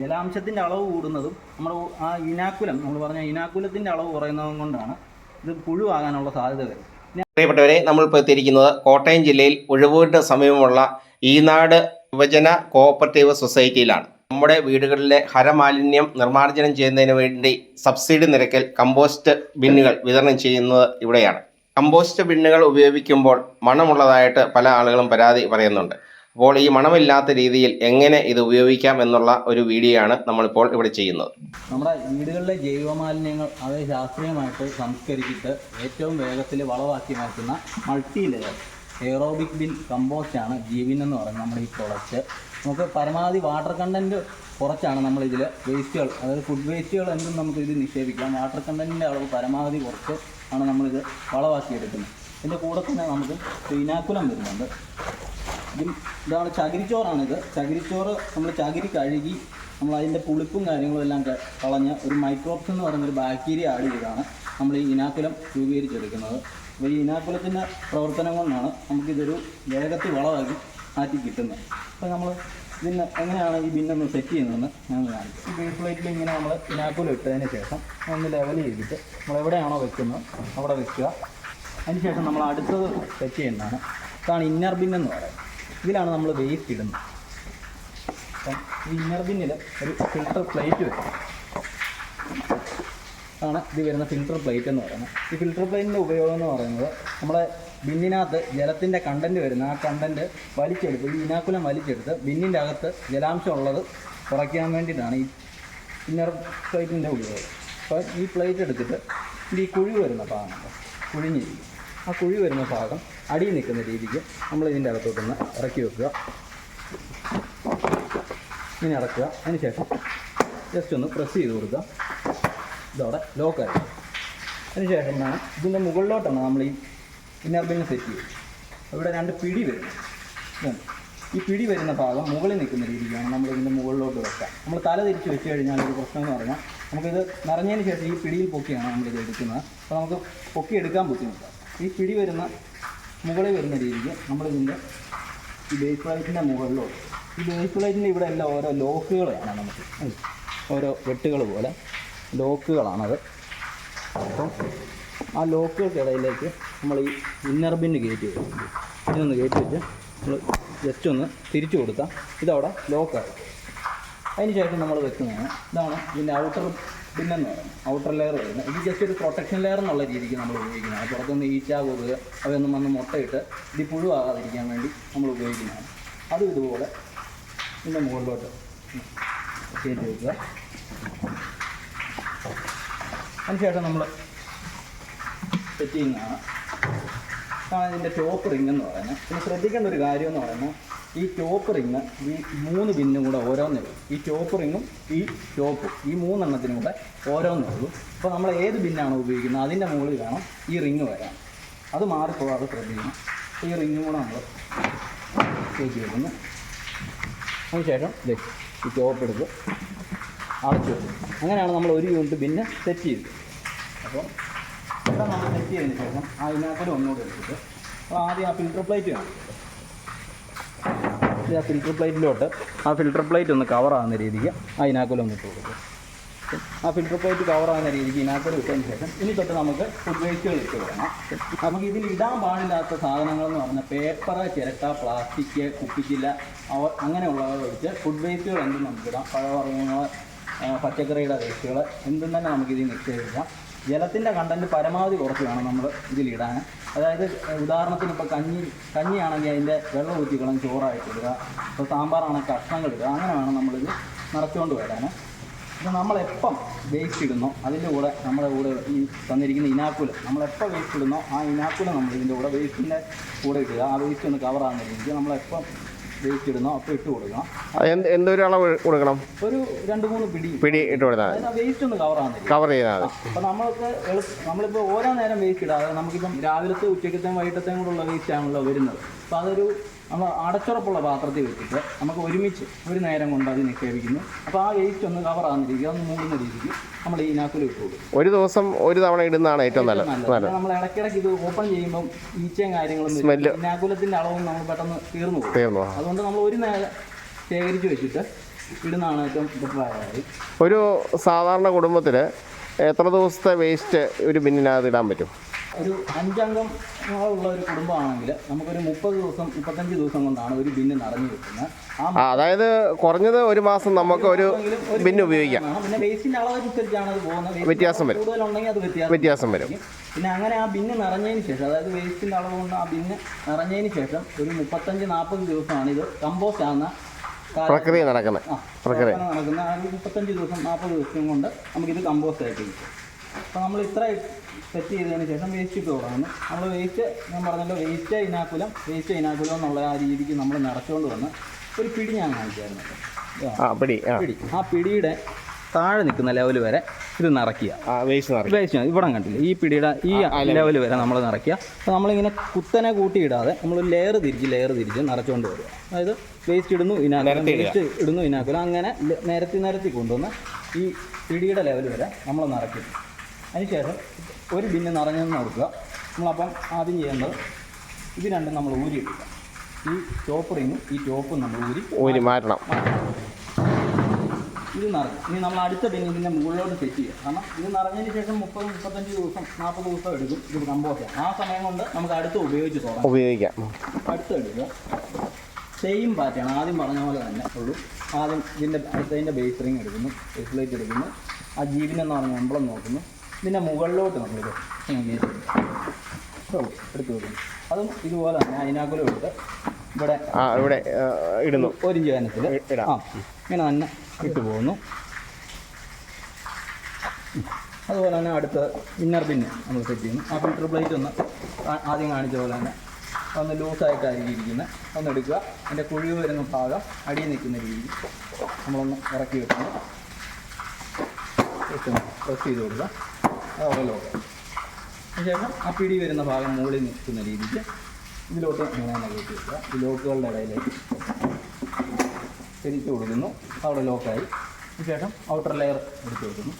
ജലാംശത്തിന്റെ അളവ് കൂടുന്നതും നമ്മൾ ആ ഇനാക്കുലം നമ്മൾ പറഞ്ഞ ഇനാക്കുലത്തിന്റെ അളവ് കുറയുന്നതും കൊണ്ടാണ് ഇത് പുഴുവാകാനുള്ള സാധ്യത വരുന്നത് പ്രിയപ്പെട്ടവരെ നമ്മളിപ്പോൾ എത്തിയിരിക്കുന്നത് കോട്ടയം ജില്ലയിൽ ഉഴവൂരിന് സമീപമുള്ള ഈനാട് യുവജന കോഓപ്പറേറ്റീവ് സൊസൈറ്റിയിലാണ്. നമ്മുടെ വീടുകളിലെ ഹരമാലിന്യം നിർമ്മാർജനം ചെയ്യുന്നതിന് വേണ്ടി സബ്സിഡി നിരക്കിൽ കമ്പോസ്റ്റ് ബിന്നുകൾ വിതരണം ചെയ്യുന്നത് ഇവിടെയാണ്. കമ്പോസ്റ്റ് ബിന്നുകൾ ഉപയോഗിക്കുമ്പോൾ മണമുള്ളതായിട്ട് പല ആളുകളും പരാതി പറയുന്നുണ്ട്. അപ്പോൾ ഈ മണമില്ലാത്ത രീതിയിൽ എങ്ങനെ ഇത് ഉപയോഗിക്കാം എന്നുള്ള ഒരു വീഡിയോ ആണ് നമ്മളിപ്പോൾ ഇവിടെ ചെയ്യുന്നത്. നമ്മുടെ വീടുകളിലെ ജൈവമാലിന്യങ്ങൾ അത് ശാസ്ത്രീയമായിട്ട് സംസ്കരിച്ചിട്ട് ഏറ്റവും വേഗത്തിൽ വളവാക്കി മാറ്റുന്ന multi layer aerobic bin compost ആണ് ജീവൻ എന്ന് പറയുന്നത് നമ്മുടെ ഈ പ്രൊഡക്റ്റ് നമുക്ക് പരമാവധി വാട്ടർ കണ്ടന്റ് കുറച്ചാണ് നമ്മളിതിൽ വേസ്റ്റുകൾ അതായത് ഫുഡ് വേസ്റ്റുകൾ എന്തും നമുക്ക് നിക്ഷേപിക്കാം. വാട്ടർ കണ്ടന്റിന്റെ അളവ് പരമാവധി കുറച്ച് ആണ് നമ്മളിത് വളമാക്കി എടുക്കുന്നത് ഇതിന്റെ കൂടെ തന്നെ നമുക്ക് പീനാക്കുലം വരുന്നുണ്ട്. ഇതിൽ ഇതാണ് ചകിരിച്ചോറാണിത്. ചകിരിച്ചോറ് നമ്മൾ ചകിരി കഴുകി നമ്മൾ അതിന്റെ പുളിപ്പും കാര്യങ്ങളും എല്ലാം കളഞ്ഞ് ഒരു മൈക്രോപ്സ് എന്ന് പറയുന്ന ഒരു ബാക്ടീരിയ ആഡ് ചെയ്താണ് നമ്മൾ ഈ ഇനാക്കുലം രൂപീകരിച്ചെടുക്കുന്നത്. അപ്പോൾ ഈ ഇനാക്കുലത്തിന്റെ പ്രവർത്തനം കൊണ്ടാണ് നമുക്കിതൊരു വേഗത്തിൽ വളമാക്കി മാറ്റി കിട്ടുന്നത്. അപ്പോൾ നമ്മൾ ഇതിന് എങ്ങനെയാണ് ഈ ബിന്നൊന്ന് സെറ്റ് ചെയ്യുന്നതെന്ന് ഞാൻ കാണിക്കും. ഈ ഫ്ലൈറ്റിൽ പ്ലേറ്റിൽ ഇങ്ങനെ നമ്മൾ ഇനാക്കുലം ഇട്ടതിന് ശേഷം ഒന്ന് ലെവൽ ചെയ്തിട്ട് നമ്മൾ എവിടെയാണോ വെക്കുന്നത് അവിടെ വെക്കുക. അതിനുശേഷം നമ്മൾ അടുത്തത് സെറ്റ് ചെയ്യുന്നതാണ്. ഇതാണ് ഇന്നർ ബിൻ എന്ന് പറയുന്നത്. ഇതിലാണ് നമ്മൾ വേസ്റ്റ് ഇടുന്നത്. അപ്പം ഈ ഇന്നർ ബിന്നിൽ ഒരു ഫിൽട്ടർ പ്ലേറ്റ് വരും ആണ് ഇത് വരുന്ന ഫിൽട്ടർ പ്ലേറ്റ് എന്ന് പറയുന്നത്. ഈ ഫിൽട്ടർ പ്ലേറ്റിന്റെ ഉപയോഗം എന്ന് പറയുന്നത് നമ്മുടെ ബിന്നിനകത്ത് ജലത്തിന്റെ കണ്ടന്റ് വരുന്ന ആ കണ്ടന്റ് വലിച്ചെടുത്ത് ഈ ഇനാക്കുലം വലിച്ചെടുത്ത് ബിന്നിന്റെ അകത്ത് ജലാംശം ഉള്ളത് കുറയ്ക്കാൻ വേണ്ടിയിട്ടാണ് ഈ ഇന്നർ പ്ലേറ്റിന്റെ ഉപയോഗം. അപ്പോൾ ഈ പ്ലേറ്റ് എടുത്തിട്ട് ഈ കുഴി വരുന്ന ഭാഗമുണ്ട് കുഴിഞ്ഞിരിക്കും. ആ കുഴി വരുന്ന ഭാഗം അടിയിൽ നിൽക്കുന്ന രീതിക്ക് നമ്മൾ ഇതിന്റെ അകത്തോട്ടൊന്ന് ഇറക്കി വെക്കുക. ഇങ്ങനെ ഇറക്കുക. അതിന് ശേഷം ജസ്റ്റ് ഒന്ന് പ്രസ് ചെയ്ത് കൊടുക്കുക. ഇതോടെ ലോക്കായി അതിനുശേഷം വേണം ഇതിന്റെ മുകളിലോട്ടാണ് നമ്മൾ ഈ ഇന്നർ ബില്ലിന് സെറ്റ് ചെയ്യുക ഇവിടെ രണ്ട് പിടി വരും. ഈ പിടി വരുന്ന ഭാഗം മുകളിൽ നിൽക്കുന്ന രീതിക്കാണ് നമ്മൾ ഇതിന്റെ മുകളിലോട്ട് വെക്കുക. നമ്മൾ തല തിരിച്ച് വെച്ച് കഴിഞ്ഞാൽ ഒരു പ്രശ്നം എന്ന് പറഞ്ഞാൽ നമുക്കിത് നിറഞ്ഞതിന് ശേഷം ഈ പിടിയിൽ പൊക്കിയാണ് നമ്മളിത് എടുക്കുന്നത്. അപ്പോൾ നമുക്ക് പൊക്കി എടുക്കാൻ ബുദ്ധിമുട്ടാണ്. ഈ പിടി വരുന്ന മുകളിൽ വരുന്ന രീതിക്ക് നമ്മളിതിന്റെ ഈ ബേസ് പ്ലേറ്റിന്റെ മുകളിലോട്ട് ഈ ബേസ് പ്ലേറ്റിന്റെ ഇവിടെ എല്ലാം ഓരോ ലോക്കുകൾ കാണാം നമുക്ക് ഓരോ വെട്ടുകൾ പോലെ ലോക്കുകളാണത്. അപ്പം ആ ലോക്കുകൾക്കിടയിലേക്ക് നമ്മൾ ഈ ഇന്നർ ബിന്ന് കയറ്റി വെക്കും ഇതിനൊന്ന് കയറ്റി വെച്ച് നമ്മൾ ജസ്റ്റ് ഒന്ന് തിരിച്ചു കൊടുത്താൽ ഇതവിടെ ലോക്കായി അതിന് ശേഷം നമ്മൾ വെക്കുന്നതാണ് ഇതാണ് ഇതിന്റെ ഔട്ടർ ബിന്നെന്ന് പറയുന്നത് ഔട്ടർ ലെയർ വരുന്നത് ഇത് ജസ്റ്റ് ഒരു പ്രൊട്ടക്ഷൻ ലെയർ എന്നുള്ള രീതിക്ക് നമ്മൾ ഉപയോഗിക്കുന്നതാണ് പുറത്തുനിന്ന് ഈച്ച കൊതുക് അവയൊന്നും വന്ന് മുട്ടയിട്ട് ഇത് പുഴുവാകാതിരിക്കാൻ വേണ്ടി നമ്മൾ ഉപയോഗിക്കുന്നതാണ്. അതും ഇതുപോലെ ഇതിന്റെ മുകളിലോട്ട് ചെയ്ത് വെക്കുക. അതിനുശേഷം നമ്മൾ സെറ്റ് ചെയ്യുന്നതാണ് ഇതിന്റെ ടോപ്പ് റിംഗ് എന്ന് പറയുന്നത്. പിന്നെ ശ്രദ്ധിക്കേണ്ട ഒരു കാര്യം എന്ന് പറയുന്നത് ഈ ടോപ്പ് റിങ് ഈ മൂന്ന് ബിന്നും കൂടെ ഓരോന്നേ ഈ ടോപ്പ് റിങ്ങും ഈ ടോപ്പും ഈ മൂന്നെണ്ണത്തിനും കൂടെ ഓരോന്നേ ഉള്ളൂ അപ്പോൾ നമ്മൾ ഏത് ബിന്നാണ് ഉപയോഗിക്കുന്നത്? അതിന്റെ മുകളിൽ വേണം ഈ റിങ് വരാൻ അത് മാറിപ്പോകാതെ ശ്രദ്ധിക്കണം. ഈ റിങ്ങും കൂടെ നമ്മൾ കയറ്റി വെക്കുന്നു അതിനുശേഷം ദേ ഈ ടോപ്പ് എടുത്ത് അടച്ചു അങ്ങനെയാണ് നമ്മൾ ഒരു യൂണിറ്റ് ബിന്ന് സെറ്റ് ചെയ്തത്. അപ്പോൾ ഇവിടെ നമ്മൾ സെറ്റ് ചെയ്തതിന് ശേഷം ആ ഇതിനകത്തോട് ഒന്നുകൂടെ എടുത്തിട്ട് അപ്പോൾ ആദ്യം ആ ഫിൽറ്റർ പ്ലേറ്റ് കാണും. ഇത് ആ ഫിൽറ്റർ പ്ലേറ്റിലോട്ട് ആ ഫിൽറ്റർ പ്ലേറ്റ് ഒന്ന് കവർ ആകുന്ന രീതിക്ക് ആ ഇനാക്കുലം ഇട്ട് കൊടുക്കും ആ ഫിൽറ്റർ പ്ലേറ്റ് കവർ ആകുന്ന രീതിക്ക് ഇനാക്കുലം ഇട്ടതിന് ശേഷം ഇനി തൊട്ട് നമുക്ക് ഫുഡ് വേസ്റ്റുകൾ ഇട്ട് കൊടുക്കണം. നമുക്ക് ഇതിൽ ഇടാൻ പാടില്ലാത്ത സാധനങ്ങൾ എന്ന് പറഞ്ഞാൽ പേപ്പർ ചിരട്ട പ്ലാസ്റ്റിക് കുപ്പിച്ചില്ല അവ അങ്ങനെയുള്ളവ വെച്ച് ഫുഡ് വേസ്റ്റുകൾ എന്തും നമുക്കിടാം പഴവർഗങ്ങൾ പച്ചക്കറിയുടെ വേസ്റ്റുകൾ എന്തും തന്നെ നമുക്കിതിൽ മിക്സ് ജലത്തിന്റെ കണ്ടന്റ് പരമാവധി കുറച്ച് വേണം നമ്മൾ ഇതിലിടാൻ. അതായത് ഉദാഹരണത്തിന് ഇപ്പോൾ കഞ്ഞി കഞ്ഞിയാണെങ്കിൽ അതിന്റെ വെള്ളം ഊറ്റിക്കളം ചോറായിട്ട് ഇടുക. ഇപ്പോൾ സാമ്പാറാണെങ്കിൽ കഷ്ണങ്ങൾ ഇടുക. അങ്ങനെ വേണം നമ്മളിത് നിറച്ചുകൊണ്ട് വരാൻ അപ്പോൾ നമ്മളെപ്പം വേസ്റ്റ് ഇടുന്നോ അതിന്റെ കൂടെ നമ്മുടെ കൂടെ ഈ തന്നിരിക്കുന്ന ഇനാക്കുലം നമ്മളെപ്പോൾ വേസ്റ്റ് ഇടുന്നോ ആ ഇനാക്കുലം നമ്മൾ ഇതിന്റെ കൂടെ വേസ്റ്റിന്റെ കൂടെ ഇടുക. ആ വേസ്റ്റ് ഒന്ന് കവറാകുന്ന രീതിക്ക് നമ്മളെപ്പം വേസ്റ്റ് ഇടുന്നോ അപ്പോൾ ഇട്ട് കൊടുക്കണം. എന്ത് എന്തൊരു അളവ് കൊടുക്കണം? ഒരു രണ്ട് മൂന്ന് പിടി. പിടി ഇട്ട് കൊടുത്താൽ വേസ്റ്റ് ഒന്ന് കവർ ആകുന്ന രീതി കവർ ചെയ്താൽ മതി അപ്പോൾ നമ്മൾക്ക് നമ്മളിപ്പോൾ ഓരോ നേരം വേസ്റ്റ് ഇടാതെ നമുക്കിപ്പം രാവിലത്തെ ഉച്ചക്കത്തെയും വൈകിട്ടത്തെയും കൂടെയുള്ള വേസ്റ്റ് ആണല്ലോ വരുന്നത്. അപ്പോൾ അതൊരു നമ്മൾ അടച്ചുറപ്പുള്ള പാത്രത്തിൽ വെച്ചിട്ട് നമുക്ക് ഒരുമിച്ച് ഒരു നേരം കൊണ്ട് അത് നിക്ഷേപിക്കുന്നു. അപ്പോൾ ആ വേസ്റ്റ് ഒന്ന് കവർ ആകുന്ന രീതിക്ക് അതൊന്ന് മൂടുന്ന രീതിക്ക് നമ്മൾ ഈ നാക്കുലി ഇട്ട് കൊടുക്കും. ഒരു ദിവസം ഒരു തവണ ഇടുന്നതാണ് ഏറ്റവും നല്ലത്. നമ്മൾ ഇടയ്ക്കിടയ്ക്ക് ഇത് ഓപ്പൺ ചെയ്യുമ്പം ഈച്ചയും കാര്യങ്ങളും നാക്കുലത്തിന്റെ. അളവും നമ്മൾ പെട്ടെന്ന് തീർന്നു പോകും. തീർന്നു. അതുകൊണ്ട് നമ്മൾ ഒരു നേരം ശേഖരിച്ച് വെച്ചിട്ട് ഇടുന്നതാണ് ഏറ്റവും ഒരു സാധാരണ കുടുംബത്തിൽ എത്ര ദിവസത്തെ വേസ്റ്റ് ഒരു ബിന്നിനകത്ത് ഇടാൻ പറ്റും? ഒരു അഞ്ചംഗം ഉള്ള ഒരു കുടുംബമാണെങ്കിൽ നമുക്കൊരു മുപ്പത് ദിവസം മുപ്പത്തഞ്ച് ദിവസം കൊണ്ടാണ് ഒരു ബിന്ന് നിറഞ്ഞു കിട്ടുന്നത്. ആ അതായത് കുറഞ്ഞത് ഒരു മാസം നമുക്ക് ഒരു ബിന്ന് ഉപയോഗിക്കാം. പിന്നെ വേസ്റ്റിന്റെ അളവനുസരിച്ചാണ് അത് പോകുന്നത്. വ്യത്യാസം വരും. കൂടുതലുണ്ടെങ്കിൽ അത് വ്യത്യാസം വ്യത്യാസം വരും. പിന്നെ അങ്ങനെ ആ ബിന്ന് നിറഞ്ഞതിന് ശേഷം അതായത് വേസ്റ്റിന്റെ അളവ് കൊണ്ട് ആ ബിന്ന് നിറഞ്ഞതിന് ശേഷം ഒരു മുപ്പത്തഞ്ച് നാൽപ്പത് ദിവസമാണ് ഇത് കമ്പോസ്റ്റ് ആകുന്ന പ്രക്രിയ നടക്കുന്നത്. പ്രക്രിയ. നടക്കുന്ന മുപ്പത്തഞ്ച് ദിവസം നാൽപ്പത് ദിവസം കൊണ്ട് നമുക്കിത് കമ്പോസ്റ്റ് ആയിട്ട് കിട്ടും. അപ്പോൾ നമ്മൾ ഇത്ര സെറ്റ് ചെയ്തതിന് ശേഷം വേസ്റ്റ് ഇട്ട് തുടങ്ങുന്നു നമ്മൾ വേസ്റ്റ് ഞാൻ പറഞ്ഞല്ലോ വേസ്റ്റ് ഇനാക്കുലം വേസ്റ്റ് ഇനാക്കുലം എന്നുള്ള ആ രീതിക്ക് നമ്മൾ നിറച്ചുകൊണ്ട് വന്ന് ഒരു പിടി ഞാൻ കാണിച്ചായിരുന്നു. പിടി പിടി. ആ പിടിയുടെ താഴെ നിൽക്കുന്ന ലെവൽ വരെ ഇത് നിറയ്ക്കുക. വേസ്റ്റ് ഇവിടെ കണ്ടില്ല? ഈ പിടിയുടെ ഈ ലെവൽ വരെ നമ്മൾ നിറയ്ക്കുക. അപ്പോൾ നമ്മളിങ്ങനെ കുത്തനെ കൂട്ടിയിടാതെ നമ്മൾ ലെയർ തിരിച്ച് ലെയർ തിരിച്ച് നിറച്ചുകൊണ്ട് വരിക. അതായത് വേസ്റ്റ് ഇടുന്നു ഇനാക്കുലം. വേസ്റ്റ് ഇടുന്നു ഇനാക്കുലം. അങ്ങനെ നിരത്തി നിരത്തി കൊണ്ടുവന്ന് ഈ പിടിയുടെ ലെവൽ വരെ നമ്മൾ നിറയ്ക്കും. അതിനുശേഷം ഒരു ബിന്ന് നിറഞ്ഞെന്ന് കൊടുക്കുക. നമ്മളപ്പം ആദ്യം ചെയ്യേണ്ടത് ഇത് രണ്ടും നമ്മൾ ഊരി എടുക്കുക ഈ ടോപ്പ് റിങ്ങും ഈ ടോപ്പും നമ്മൾ ഊരി ഊരി മാറ്റണം. ഇത് നിറഞ്ഞു. ഇനി നമ്മൾ അടുത്ത ബെന്നിന്റെ മുകളിലോട്ട് സെറ്റ് ചെയ്യുക. കാരണം ഇത് നിറഞ്ഞതിന് ശേഷം മുപ്പത് മുപ്പത്തഞ്ച് ദിവസം നാൽപ്പത് ദിവസം എടുക്കും. ഇത് കമ്പോസ്റ്റ് ആ സമയം കൊണ്ട് നമുക്ക് അടുത്ത് ഉപയോഗിച്ച് തുടങ്ങാം ഉപയോഗിക്കാം. അടുത്ത് എടുക്കുക. സെയിം പാറ്റേൺ ആദ്യം പറഞ്ഞ പോലെ തന്നെ ഉള്ളൂ. ആദ്യം ഇതിന്റെ അടുത്തതിന്റെ ബേസ് റിങ് എടുക്കുന്നു. ബേസ് പ്ലേറ്റ് എടുക്കുന്നു. ആ ജീവനെന്ന് പറഞ്ഞ എംബ്ലം നോക്കുന്നു. ഇതിന്റെ മുകളിലോട്ട് നമ്മളിത് എടുത്തു വെക്കുന്നു അതും ഇതുപോലെ തന്നെ അതിനാക്കുലം എടുത്ത് ഇവിടെ ഇവിടെ ഇടുന്നു. ഒരു ഇടാം. ആ ഇങ്ങനെ തന്നെ ഇട്ട് പോകുന്നു. അതുപോലെ തന്നെ അടുത്ത ഇന്നർ പിന്ന് നമ്മൾ സെറ്റ് ചെയ്യുന്നു. ആ ഫിൽറ്റർ പ്ലേറ്റ് ഒന്ന് ആദ്യം കാണിച്ച പോലെ തന്നെ ഒന്ന് ലൂസായിട്ടായിരിക്കും ഇരിക്കുന്നത് ഒന്ന് എടുക്കുക. അതിന്റെ കുഴിവ് വരുന്ന ഭാഗം അടിയിൽ നിൽക്കുന്ന രീതിയിൽ നമ്മളൊന്ന് ഇറക്കി വെക്കുന്നു. പ്രസ് ചെയ്ത് കൊടുക്കുക. അതവിടെ ലോക്ക് അതിനുശേഷം ആ പിടി വരുന്ന ഭാഗം മുകളിൽ നിൽക്കുന്ന രീതിക്ക് ഇതിലോട്ട് ഇങ്ങനെ കയറ്റി വെക്കുക ഈ ലോക്കുകളുടെ ഇടയിലേക്ക് തിരിച്ചു കൊടുക്കുന്നു. അവിടെ ലോക്കായി അതിനുശേഷം ഔട്ടർ ലെയർ എടുത്തു കൊടുക്കുന്നു.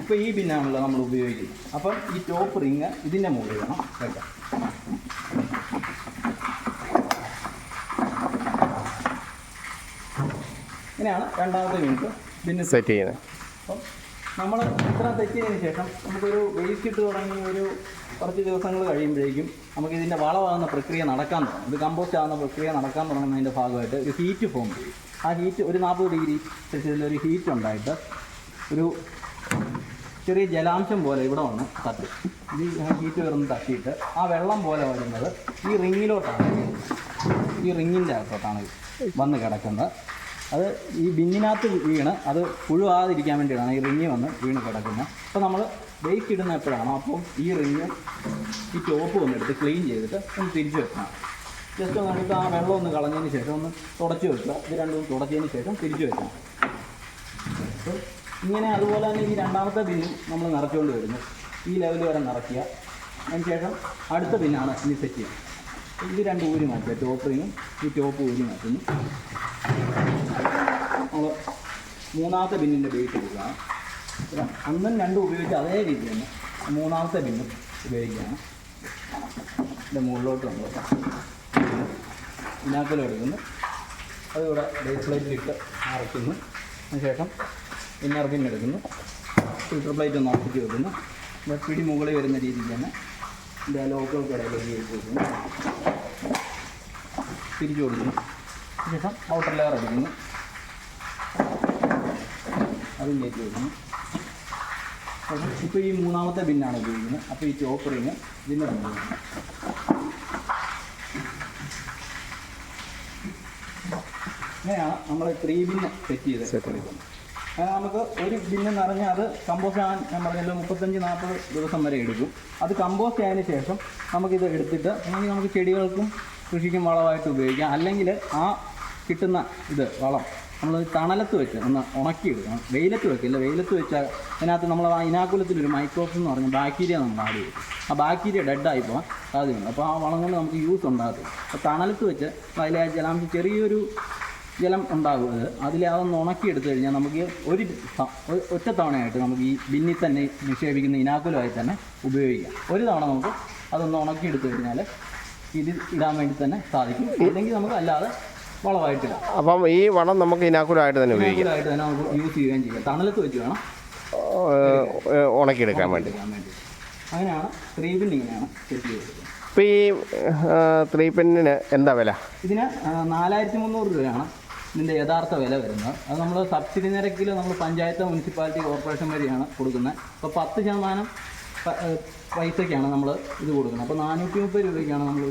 ഇപ്പോൾ ഈ പിന്നാണല്ലോ നമ്മൾ ഉപയോഗിക്കുന്നത്. അപ്പം ഈ ടോപ്പ് റിങ് ഇതിന്റെ മുകളിൽ വേണം വെക്കാം. ഇങ്ങനെയാണ് രണ്ടാമത്തെ യൂണിറ്റ് പിന്നെ സെറ്റ് ചെയ്യുന്നത്. അപ്പം നമ്മൾ ഇത്ര തെറ്റിയതിന് ശേഷം നമുക്കൊരു വേസ്റ്റ് ഇട്ട് തുടങ്ങി ഒരു കുറച്ച് ദിവസങ്ങൾ കഴിയുമ്പോഴേക്കും നമുക്ക് ഇതിന്റെ വളമാകുന്ന പ്രക്രിയ നടക്കാൻ തുടങ്ങും. ഇത് കമ്പോസ്റ്റ് ആകുന്ന പ്രക്രിയ നടക്കാൻ തുടങ്ങുന്നതിന്റെ ഭാഗമായിട്ട് ഒരു ഹീറ്റ് ഫോം ചെയ്യും. ആ ഹീറ്റ് ഒരു നാൽപ്പത് ഡിഗ്രി സെൽഷ്യസിൽ ഒരു ഹീറ്റ് ഉണ്ടായിട്ട് ഒരു ചെറിയ ജലാംശം പോലെ ഇവിടെ വന്ന് തട്ടും. ഇത് ഹീറ്റ് വരുന്ന തട്ടിയിട്ട് ആ വെള്ളം പോലെ വരുന്നത് ഈ റിങ്ങിലോട്ടാണ് ഈ റിങ്ങിന്റെ അകത്തോട്ടാണ് വന്ന് കിടക്കുന്നത്. അത് ഈ ബിന്നിനകത്ത് വീണ് അത് പുഴുവാതിരിക്കാൻ വേണ്ടിയിട്ടാണ് ഈ റിങ്ങി വന്ന് വീണ് കിടക്കുന്നത്. അപ്പോൾ നമ്മൾ ബ്രേക്ക് ഇടുന്ന എപ്പോഴാണോ അപ്പോൾ ഈ റിങ് ഈ ടോപ്പ് വന്നെടുത്ത് ക്ലീൻ ചെയ്തിട്ട് ഒന്ന് തിരിച്ചു വെക്കണം. ജസ്റ്റ് ഒന്ന് ആ വെള്ളം ഒന്ന് കളഞ്ഞതിന് ശേഷം ഒന്ന് തുടച്ചു വെക്കുക. ഇത് രണ്ടും തുടച്ചതിന് ശേഷം തിരിച്ചു വെക്കണം. അപ്പോൾ ഇങ്ങനെ അതുപോലെ തന്നെ ഈ രണ്ടാമത്തെ ബിന്നും നമ്മൾ നിറച്ചുകൊണ്ട് വരുന്നു. ഈ ലെവൽ വരെ നിറയ്ക്കുക. അതിന് ശേഷം അടുത്ത ബിന്നാണ് ഇനി സെറ്റ് ചെയ്യുക. ഇത് രണ്ട് ഊരി മാറ്റുക ടോപ്പിനും ഈ ടോപ്പ് ഊരി മാറ്റുന്നു. നമ്മൾ മൂന്നാമത്തെ ബിന്നിന്റെ ബേറ്റ് എടുക്കുക അന്നും രണ്ടും ഉപയോഗിച്ച് അതേ രീതി തന്നെ മൂന്നാമത്തെ ബിന്നും ഉപയോഗിക്കുകയാണ് ഇതിന്റെ മുകളിലോട്ട് നമ്മൾ ഇനാക്കലും എടുക്കുന്നു. അതിവിടെ ബേസ് പ്ലേറ്റിലിട്ട് അറയ്ക്കുന്നു അതിനുശേഷം ഇന്നർ ബിൻ എടുക്കുന്നു. ഫിൽറ്റർ പ്ലേറ്റ് ഒന്ന് ഉറപ്പിച്ച് വെക്കുന്നു. പിടി മുകളിൽ വരുന്ന രീതിക്ക് തന്നെ കയറ്റി വെക്കുന്നു തിരിച്ചു കൊടുക്കുന്നു. ശേഷം ഔട്ടർ ലെയർ എടുക്കുന്നു. അതും കയറ്റി വെക്കുന്നു. ഇപ്പോൾ ഈ മൂന്നാമത്തെ ബിന്നാണ് ഉപയോഗിക്കുന്നത്. അപ്പോൾ ഈ ടോപ്പ് റിങ് ഇതിന്റെ ഉപയോഗിക്കുന്നത് ഇങ്ങനെയാണ് നമ്മൾ ത്രീ ബിന്ന് സെറ്റ് ചെയ്ത് സെറ്റ് അങ്ങനെ നമുക്ക് ഒരു ബിന്ന് നിറഞ്ഞാൽ അത് കമ്പോസ്റ്റ് ആകാൻ ഞാൻ പറഞ്ഞല്ലോ മുപ്പത്തഞ്ച് നാൽപ്പത് ദിവസം വരെ എടുക്കും. അത് കമ്പോസ്റ്റ് ആയതിനു ശേഷം നമുക്കിത് എടുത്തിട്ട് അല്ലെങ്കിൽ നമുക്ക് ചെടികൾക്കും കൃഷിക്കും വളമായിട്ട് ഉപയോഗിക്കാം. അല്ലെങ്കിൽ ആ കിട്ടുന്ന ഇത് വളം നമ്മൾ തണലത്ത് വെച്ച് ഒന്ന് ഉണക്കിയെടുക്കണം. വെയിലത്ത് വെക്കില്ല. വെയിലത്ത് വെച്ചാൽ അതിനകത്ത് നമ്മൾ ആ ഇനാക്കുലത്തിലൊരു മൈക്രോസ് എന്ന് പറഞ്ഞ ബാക്ടീരിയ നമ്മൾ ആഡ് ചെയ്യും. ആ ബാക്ടീരിയ ഡെഡായി പോകാൻ സാധ്യതയുണ്ട്. അപ്പോൾ ആ വളം കൊണ്ട് നമുക്ക് യൂസ് ഉണ്ടാകത്തില്ല. അപ്പോൾ തണലത്ത് വെച്ച് അതിലെ ആ ജലാംശം ചെറിയൊരു ജലം ഉണ്ടാകും അത് അതിൽ അതൊന്ന് ഉണക്കിയെടുത്തു കഴിഞ്ഞാൽ നമുക്ക് ഒരു ഒറ്റ തവണയായിട്ട് നമുക്ക് ഈ ബിന്നിൽ തന്നെ നിക്ഷേപിക്കുന്ന ഇനാക്കുലമായി തന്നെ ഉപയോഗിക്കാം. ഒരു തവണ നമുക്ക് അതൊന്ന് ഉണക്കി ഉണക്കിയെടുത്തു കഴിഞ്ഞാൽ ഇത് ഇടാൻ വേണ്ടി തന്നെ സാധിക്കും. അല്ലെങ്കിൽ നമുക്ക് അല്ലാതെ വളമായിട്ടില്ല അപ്പം ഈ വളം നമുക്ക് ഇനാക്കുലായിട്ട് തന്നെ ഉപയോഗിക്കാം. ആയിട്ട് തന്നെ നമുക്ക് യൂസ് ചെയ്യുകയും ചെയ്യാം. തണലത്ത് വെച്ച് വേണം ഉണക്കിയെടുക്കാൻ വേണ്ടി. അങ്ങനെയാണ് ത്രീ പിൻ ഇങ്ങനെയാണ് സെറ്റ് ചെയ്തത് ഇപ്പോൾ ഈ ത്രീ പെന്നിന് എന്താ വില? ഇതിന് നാലായിരത്തി മുന്നൂറ് രൂപയാണ് ഇതിന്റെ യഥാർത്ഥ വില വരുന്നത്. അത് നമ്മൾ സബ്സിഡി നിരക്കിൽ നമ്മൾ പഞ്ചായത്ത് മുനിസിപ്പാലിറ്റി കോർപ്പറേഷൻ വഴിയാണ് കൊടുക്കുന്നത്. അപ്പോൾ പത്ത് ശതമാനം പൈസയ്ക്കാണ് നമ്മൾ ഇത് കൊടുക്കുന്നത്. അപ്പോൾ നാനൂറ്റി മുപ്പത് രൂപയ്ക്കാണ് നമ്മൾ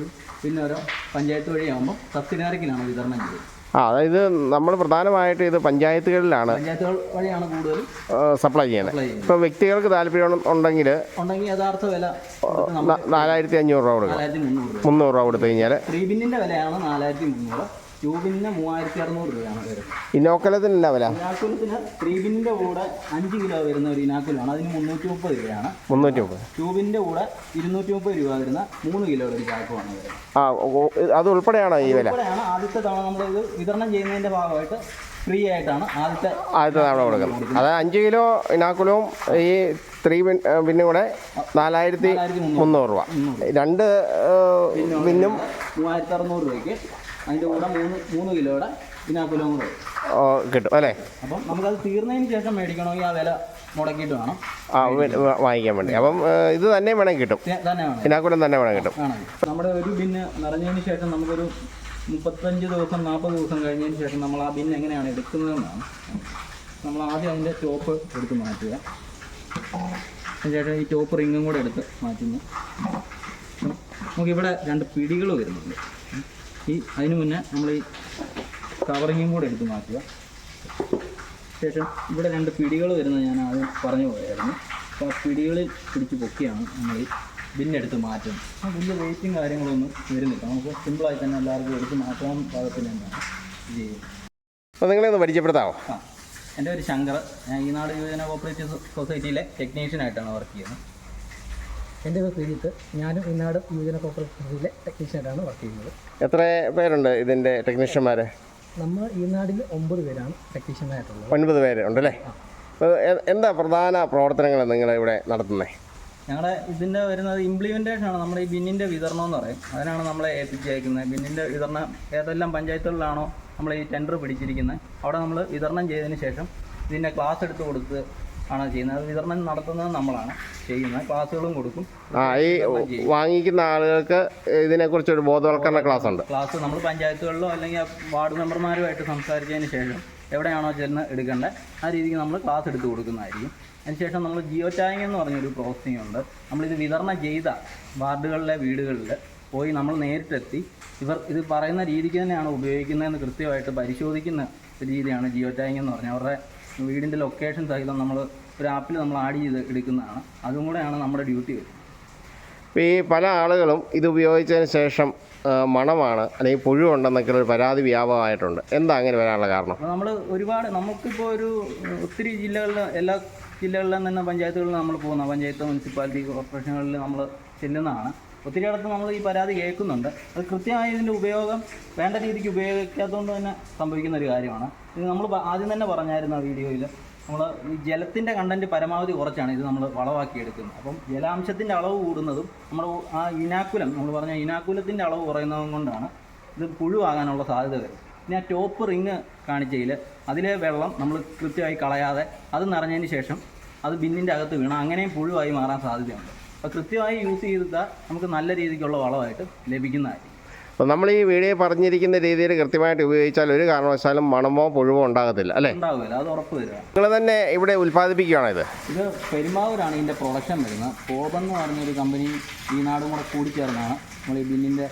പിന്നെ ഓരോ പഞ്ചായത്ത് വഴിയാകുമ്പോൾ സബ്സിഡി നിരക്കിലാണ് വിതരണം ചെയ്യുന്നത് ആ അതായത് നമ്മൾ പ്രധാനമായിട്ട് ഇത് പഞ്ചായത്തുകളിലാണ് സപ്ലൈ ചെയ്യുന്നത്. ഇപ്പോൾ വ്യക്തികൾക്ക് താല്പര്യം ഉണ്ടെങ്കിൽ നാലായിരത്തി അഞ്ഞൂറ് രൂപ കൊടുക്കും. മുന്നൂറ് രൂപ. കൊടുത്തു കഴിഞ്ഞാൽ ത്രീ ബിന്നിന്റെ വിലയാണ് നാലായിരത്തി മുന്നൂറ് ടൂ ബിന്നിന് മൂവായിരത്തി അറുന്നൂറ് രൂപയാണ് വരുന്നത് ഇനോക്കുലത്തിന് വില? ഇനാക്കുലത്തിന് ത്രീ കൂടെ അഞ്ച് കിലോ വരുന്ന ഒരു ഇനാക്കുലാണ് അതിന് മുന്നൂറ്റി മുപ്പത് രൂപയാണ്. മുന്നൂറ്റി മുപ്പത് ട്യൂബിന്റെ കൂടെ ഇരുന്നൂറ്റി മുപ്പത് രൂപ വരുന്ന മൂന്ന് കിലോയുടെ ഒരു ചാക്കുമാണ് വരുന്നത് ആ ഓ, അത് ഉൾപ്പെടെയാണോ ഈ വില? ഇവിടെയാണ് ആദ്യത്തെ തവണ നമ്മൾ ഇത് വിതരണം ചെയ്യുന്നതിന്റെ ഭാഗമായിട്ട് ഫ്രീ ആയിട്ടാണ് ആദ്യത്തെ ആദ്യത്തെ തവണ കൊടുക്കുന്നത്. അതായത് അഞ്ച് കിലോ ഇനാക്കുലവും ഈ ത്രീ പിൻ പിന്നും കൂടെ നാലായിരത്തി നാലായിരത്തി മുന്നൂറ്. രൂപ. രണ്ട് ഏഹ്, പിന്നും മൂവായിരത്തി അറുന്നൂറ് രൂപയ്ക്ക് അതിന്റെ കൂടെ മൂന്ന് മൂന്ന് കിലോയുടെ ഇനാക്കുലവും കൂടെ ഓ, കിട്ടും അല്ലേ? അപ്പം നമുക്കത് തീർന്നതിന് ശേഷം മേടിക്കണമെങ്കിൽ ആ വില മുടക്കിയിട്ട് വേണം. ആ വാങ്ങിക്കാൻ വേണ്ടി. അപ്പം ഇത് തന്നെ വേണം കിട്ടും. ഇനാക്കുലം തന്നെ വേണം. കിട്ടും. നമ്മുടെ ഒരു ബിന്ന് നിറഞ്ഞതിന് ശേഷം നമുക്കൊരു മുപ്പത്തഞ്ച് ദിവസം നാൽപ്പത് ദിവസം കഴിഞ്ഞതിന് ശേഷം നമ്മൾ ആ ബിന്ന് എങ്ങനെയാണ് എടുക്കുന്നതെന്നാണ്. നമ്മൾ ആദ്യം അതിന്റെ ടോപ്പ് എടുത്ത് മാറ്റുക. അതിനുശേഷം ഈ ടോപ്പ് റിങ്ങും കൂടെ എടുത്ത് മാറ്റുന്നു. നമുക്കിവിടെ രണ്ട് പിടികൾ വരുന്നുണ്ട്. ഈ അതിന് മുന്നേ നമ്മൾ ഈ കവറിങ്ങും കൂടെ എടുത്ത് മാറ്റുക. ശേഷം ഇവിടെ രണ്ട് പിടികൾ വരുന്നത് ഞാൻ ആദ്യം പറഞ്ഞു പോയായിരുന്നു. അപ്പോൾ ആ പിടികളിൽ പിടിച്ച് പൊക്കിയാണ് നമ്മൾ ഈ ബിന്നെടുത്ത് മാറ്റുന്നത്. ആ വലിയ വെയിറ്റും കാര്യങ്ങളൊന്നും വരുന്നില്ല. നമുക്ക് സിമ്പിളായി തന്നെ എല്ലാവർക്കും എടുത്ത് മാറ്റാൻ പാകത്തിന് തന്നെയാണ് ഇത് ചെയ്യുന്നത് അപ്പോൾ നിങ്ങളെ ഒന്ന് പരിചയപ്പെടുത്താമോ ആ. എന്റെ ഒരു ശങ്കർ. ഞാൻ ഈ നാട് യുവജന കോപ്പറേറ്റീവ് സൊസൈറ്റിയിലെ ടെക്നീഷ്യനായിട്ടാണ് വർക്ക് ചെയ്യുന്നത്. എന്റെ പേര് ശ്രീജിത്ത് ഞാനും ഇന്നാട് യുവജന ടെക്നീഷ്യൻ ടെക്നീഷ്യനായിട്ടാണ് വർക്ക് ചെയ്യുന്നത്. എത്ര പേരുണ്ട് ഇതിന്റെ ടെക്നീഷ്യന്മാർ നമ്മൾ ഈ നാടിൽ ഒമ്പത് പേരാണ് ടെക്നീഷ്യന്മാരായിട്ടുള്ളത്. ഒൻപത് പേര് ഉണ്ടല്ലേ അപ്പോൾ എന്താ പ്രധാന പ്രവർത്തനങ്ങൾ നിങ്ങൾ ഇവിടെ നടത്തുന്നത് ഞങ്ങളുടെ ഇതിന്റെ വരുന്നത് ഇംപ്ലിമെന്റേഷൻ ആണ് നമ്മുടെ ഈ ബിന്നിന്റെ വിതരണം എന്ന് പറയും. അതിനാണ് നമ്മളെ ഏൽപ്പിച്ചേക്കുന്നത് ബിന്നിന്റെ വിതരണം ഏതെല്ലാം പഞ്ചായത്തുകളിലാണോ നമ്മൾ ഈ ടെൻഡർ പിടിച്ചിരിക്കുന്നത് അവിടെ നമ്മൾ വിതരണം ചെയ്തതിന് ശേഷം ഇതിന്റെ ക്ലാസ് എടുത്ത് കൊടുത്ത് ആണ് ചെയ്യുന്നത്. അത് വിതരണം നടത്തുന്നത് നമ്മളാണ്. ചെയ്യുന്നത് ക്ലാസ്സുകളും കൊടുക്കും. ആ ഈ വാങ്ങിക്കുന്ന ആളുകൾക്ക് ഇതിനെക്കുറിച്ചൊരു ബോധവൽക്കരണ ക്ലാസ് ഉണ്ട് ക്ലാസ് നമ്മൾ പഞ്ചായത്തുകളിലോ അല്ലെങ്കിൽ വാർഡ് മെമ്പർമാരുമായിട്ട് സംസാരിച്ചതിന് ശേഷം എവിടെയാണോ ചെന്ന് എടുക്കേണ്ടത് ആ രീതിക്ക് നമ്മൾ ക്ലാസ് എടുത്ത് കൊടുക്കുന്നതായിരിക്കും. അതിനുശേഷം നമ്മൾ ജിയോ ടാങ് എന്ന് പറഞ്ഞൊരു പ്രോസസ്സിംഗ് ഉണ്ട്. നമ്മളിത് വിതരണം ചെയ്ത വാർഡുകളിലെ വീടുകളിൽ പോയി നമ്മൾ നേരിട്ടെത്തി. ഇവർ ഇത് പറയുന്ന രീതിക്ക് തന്നെയാണ് ഉപയോഗിക്കുന്നതെന്ന് കൃത്യമായിട്ട് പരിശോധിക്കുന്ന രീതിയാണ് ജിയോ ടാങ് എന്ന് പറഞ്ഞാൽ അവരുടെ വീടിന്റെ ലൊക്കേഷൻ സഹിതം നമ്മൾ ഒരു ആപ്പിൽ നമ്മൾ ആഡ് ചെയ്ത് എടുക്കുന്നതാണ്. അതും കൂടെയാണ് നമ്മുടെ ഡ്യൂട്ടി വരുന്നത്. ഇപ്പോൾ ഈ പല ആളുകളും ഇത് ഉപയോഗിച്ചതിന് ശേഷം മണമാണ് അല്ലെങ്കിൽ പുഴുവുണ്ടെന്നൊക്കെ ഒരു പരാതി വ്യാപകമായിട്ടുണ്ട്. എന്താ അങ്ങനെ വരാനുള്ള കാരണം? നമ്മൾ ഒരുപാട് നമുക്കിപ്പോൾ ഒരു ഒത്തിരി ജില്ലകളിൽ എല്ലാ ജില്ലകളിലും തന്നെ പഞ്ചായത്തുകളിൽ നമ്മൾ പോകുന്ന പഞ്ചായത്ത് മുനിസിപ്പാലിറ്റി കോർപ്പറേഷനുകളിൽ നമ്മൾ ചെല്ലുന്നതാണ്. ഒത്തിരി ഇടത്ത് നമ്മൾ ഈ പരാതി കേൾക്കുന്നുണ്ട്. അത് കൃത്യമായി ഇതിന്റെ ഉപയോഗം വേണ്ട രീതിക്ക് ഉപയോഗിക്കാത്തതുകൊണ്ട് തന്നെ സംഭവിക്കുന്ന ഒരു കാര്യമാണ്. ഇത് നമ്മൾ ആദ്യം തന്നെ പറഞ്ഞായിരുന്നു ആ വീഡിയോയിൽ നമ്മൾ ഈ ജലത്തിന്റെ കണ്ടന്റ് പരമാവധി കുറച്ചാണ് ഇത് നമ്മൾ വളവാക്കി എടുക്കുന്നത് അപ്പം ജലാംശത്തിന്റെ അളവ് കൂടുന്നതും നമ്മൾ ആ ഇനാക്കുലം നമ്മൾ പറഞ്ഞ ഇനാക്കുലത്തിന്റെ അളവ് കുറയുന്നതും കൊണ്ടാണ് ഇത് പുഴുവാകാനുള്ള സാധ്യത വരും ഇനി ആ ടോപ്പ് റിങ് കാണിച്ചതിൽ അതിലെ വെള്ളം നമ്മൾ കൃത്യമായി കളയാതെ അത് നിറഞ്ഞതിന് ശേഷം അത് ബിന്നിന്റെ അകത്ത് വീണ. അങ്ങനെയും പുഴുവായി മാറാൻ സാധ്യതയുണ്ട്. അപ്പോൾ കൃത്യമായി യൂസ് ചെയ്താൽ നമുക്ക് നല്ല രീതിക്കുള്ള വളമായിട്ട് ലഭിക്കുന്നതായിരിക്കും. അപ്പോൾ നമ്മൾ ഈ വീഡിയോ പറഞ്ഞിരിക്കുന്ന രീതിയിൽ കൃത്യമായിട്ട് ഉപയോഗിച്ചാൽ ഒരു കാരണവശാലും മണമോ പുഴുവോ ഉണ്ടാകത്തില്ല അല്ലേ? ഉണ്ടാവില്ല അത് ഉറപ്പ് വരിക. നിങ്ങൾ തന്നെ ഇവിടെ ഉൽപ്പാദിപ്പിക്കുകയാണ് ഇത്? ഇത് പെരുമാവൂരാണ് ഇതിന്റെ പ്രൊഡക്ഷൻ വരുന്നത്. കോപൻ എന്ന് പറഞ്ഞൊരു കമ്പനി ഈ നാടും കൂടെ കൂടിച്ചേർന്നാണ് നമ്മൾ ഈ ബില്ലിന്റെ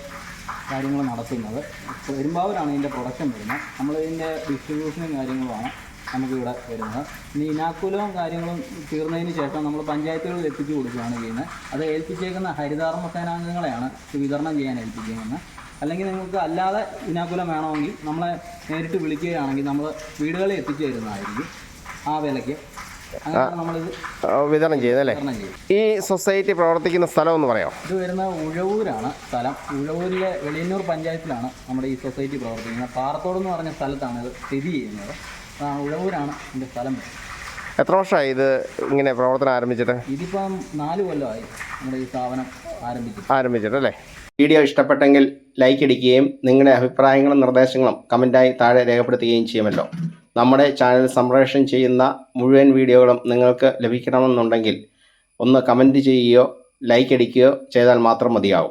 കാര്യങ്ങൾ നടത്തുന്നത്. പെരുമ്പാവൂരാണ് ഇതിന്റെ പ്രൊഡക്ഷൻ വരുന്നത്. നമ്മൾ ഇതിന്റെ ഡിസ്ട്രിബ്യൂഷനും കാര്യങ്ങളുമാണ് നമുക്കിവിടെ വരുന്നത്. ഇനി ഇനാക്കുലവും കാര്യങ്ങളും തീർന്നതിന് ശേഷം നമ്മൾ പഞ്ചായത്തുകളിൽ എത്തിച്ചു കൊടുക്കുകയാണ് ചെയ്യുന്നത്. അത് ഏൽപ്പിച്ചേക്കുന്ന ഹരിതാർമ്മ സേനാംഗങ്ങളെയാണ് വിതരണം ചെയ്യാൻ ഏൽപ്പിക്കുന്നത് അല്ലെങ്കിൽ നിങ്ങൾക്ക് അല്ലാതെ ഇനാക്കുലം വേണമെങ്കിൽ നമ്മളെ നേരിട്ട് വിളിക്കുകയാണെങ്കിൽ നമ്മൾ വീടുകളിൽ എത്തിച്ചു തരുന്നതായിരിക്കും ആ വിലയ്ക്ക്. വിതരണം ചെയ്യുന്നത് അല്ലേ? ഈ സൊസൈറ്റി പ്രവർത്തിക്കുന്ന സ്ഥലം എന്ന് പറയാം ഇത് വരുന്ന ഉഴവൂരാണ് സ്ഥലം. ഉഴവൂരിലെ വെളിയന്നൂർ പഞ്ചായത്തിലാണ് നമ്മുടെ ഈ സൊസൈറ്റി പ്രവർത്തിക്കുന്നത്. പാറത്തോട് എന്ന് പറഞ്ഞ സ്ഥലത്താണ് ഇത് സ്ഥിതി ചെയ്യുന്നത്. ആ ഉഴവൂരാണ് എന്റെ സ്ഥലം. എത്ര വർഷമായി ഇത് ഇങ്ങനെ പ്രവർത്തനം ആരംഭിച്ചിട്ട്? ഇതിപ്പം നാല് കൊല്ലമായി നമ്മുടെ ഈ സ്ഥാപനം ആരംഭിച്ചു ആരംഭിച്ചിട്ടല്ലേ വീഡിയോ ഇഷ്ടപ്പെട്ടെങ്കിൽ ലൈക്ക് അടിക്കുകയും നിങ്ങളുടെ അഭിപ്രായങ്ങളും നിർദ്ദേശങ്ങളും കമന്റായി താഴെ രേഖപ്പെടുത്തുകയും ചെയ്യുമല്ലോ. നമ്മുടെ ചാനൽ സംപ്രേഷണം ചെയ്യുന്ന മുഴുവൻ വീഡിയോകളും നിങ്ങൾക്ക് ലഭിക്കണമെന്നുണ്ടെങ്കിൽ ഒന്ന് കമന്റ് ചെയ്യുകയോ ലൈക്ക് അടിക്കുകയോ ചെയ്താൽ മാത്രം മതിയാവും.